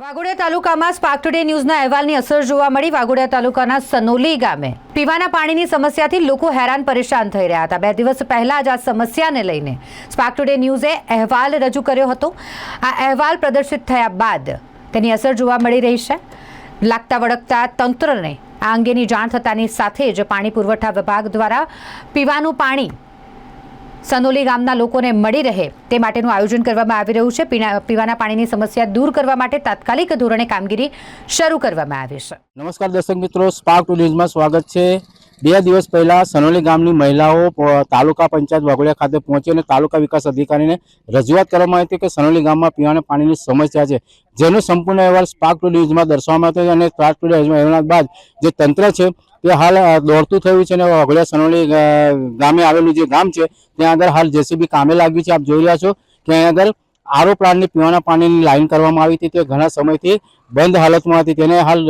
વાઘોડિયા તાલુકામાં spark today ન્યૂઝના અહેવાલની અસર જોવા મળી. વાઘોડિયા તાલુકાના સનોલી ગામે પીવાના પાણીની સમસ્યાથી લોકો હેરાન પરેશાન થઈ રહ્યા હતા. બે દિવસ પહેલાં જ આ સમસ્યાને લઈને સ્પાર્ક ટુડે ન્યૂઝે અહેવાલ રજૂ કર્યો હતો. આ અહેવાલ પ્રદર્શિત થયા બાદ તેની અસર જોવા મળી રહી છે. લાગતા વળગતા તંત્રને આ અંગેની જાણ થતાની સાથે જ પાણી પુરવઠા વિભાગ દ્વારા પીવાનું પાણી સનોલી ગામના લોકોને મળી રહે તે માટેનું આયોજન કરવામાં આવી રહ્યું છે. પીવાના પાણીની સમસ્યા દૂર કરવા માટે તાત્કાલિક ધોરણે કામગીરી શરૂ કરવામાં આવી છે. નમસ્કાર દર્શક મિત્રો સ્પાર્ક ટુ ન્યૂઝમાં સ્વાગત છે. બે દિવસ પહેલા સનોલી ગામની મહિલાઓ તાલુકા પંચાયત વાઘોડિયા ખાતે પહોંચી અને તાલુકા વિકાસ અધિકારીને રજૂઆત કરવામાં આવી હતી કે સનોલી ગામમાં પીવાના પાણીની સમસ્યા છે. જેનો સંપૂર્ણ અહેવાલ સ્પાર્ક ટુ ન્યૂઝમાં દર્શાવવામાં આવ્યો અને સ્પાર્ક ટુ ન્યૂઝમાં અહેવાલ બાદ જે તંત્ર છે તે હાલ દોડતું થયું છે અને વાઘોડિયા સનોલી ગામે આવેલું જે ગામ છે, ત્યાં આગળ હાલ જેસીબી કામે લાગ્યું છે. આપ જોઈ રહ્યા છો કે અહીં આગળ આરો પ્લાન્ટની પીવાના પાણીની લાઈન કરવામાં આવી હતી. તે ઘણા સમયથી બંધ હાલતમાં હતી. તેને હાલ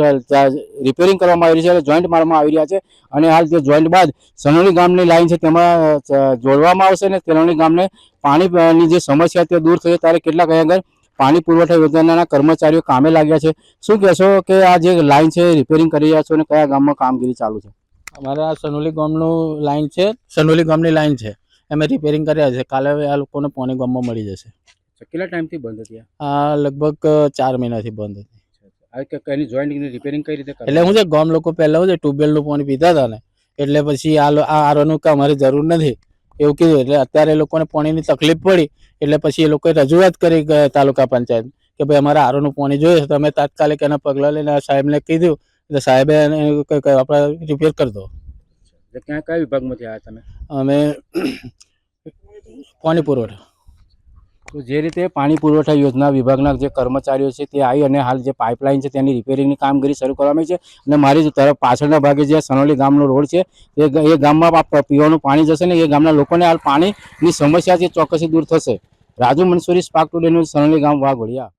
રિપેરિંગ કરવામાં આવી રહી છે જોઈન્ટ મારવામાં આવી રહ્યા છે. અને હાલ તે જોઈન્ટ બાદ સનોલી ગામની લાઈન છે, તેમાં જોડવામાં આવશે અને સનોલી ગામને પાણીની જે સમસ્યા તે દૂર થશે ત્યારે કેટલાક અહીં આગળ પાણી પુરવઠા યોજનાના કર્મચારીઓ કામે લાગ્યા છે. શું કહેશો કે આ જે લાઈન છે રિપેરિંગ કરી રહ્યા છો અને કયા ગામમાં કામગીરી ચાલુ છે? અમારે આ સનોલી ગામનું લાઈન છે. સનોલી ગામની લાઈન છે. અમે રિપેરિંગ કર્યા છે. કાલે હવે આ લોકોને પોણી ગામમાં મળી જશે. કેટલા ટાઈમથી બંધ હતી આ? લગભગ ચાર મહિનાથી બંધ હતી. આ એની જોઈન્ટ રિપેરિંગ કઈ રીતે એટલે હું છે ગામ લોકો પહેલા હું છે ટ્યુબવેલનું પાણી પીતા હતા ને. એટલે પછી આ આરોનું કે અમારે જરૂર નથી. એવું કીધું એટલે અત્યારે એ લોકોને પાણીની તકલીફ પડી એટલે પછી એ લોકોએ રજૂઆત કરી તાલુકા પંચાયત કે ભાઈ અમારે આરોનું પાણી જોઈએ છે તો અમે તાત્કાલિક એના પગલાં લઈને સાહેબને કીધું એટલે સાહેબે આપણે રિપેર કરી દો. ક્યાં કયા વિભાગમાંથી આવ્યા તમે? અમે પાણી પુરવઠા. તો જે રીતે પાણી પુરવઠા યોજના વિભાગના જે કર્મચારીઓ છે તે આવી અને હાલ જે પાઇપલાઇન છે તેની રિપેરિંગની કામગીરી શરૂ કરવામાં છે. અને મારી તરફ પાછળના ભાગે જે સનોલી ગામનો રોડ છે, એ ગામમાં પીવાનું પાણી જશે ને એ ગામના લોકોને હાલ પાણીની સમસ્યા છે ચોક્કસથી દૂર થશે. રાજુ મનસુરી સ્પાર્ક ટુડેનું સનોલી ગામ વાઘોડિયા.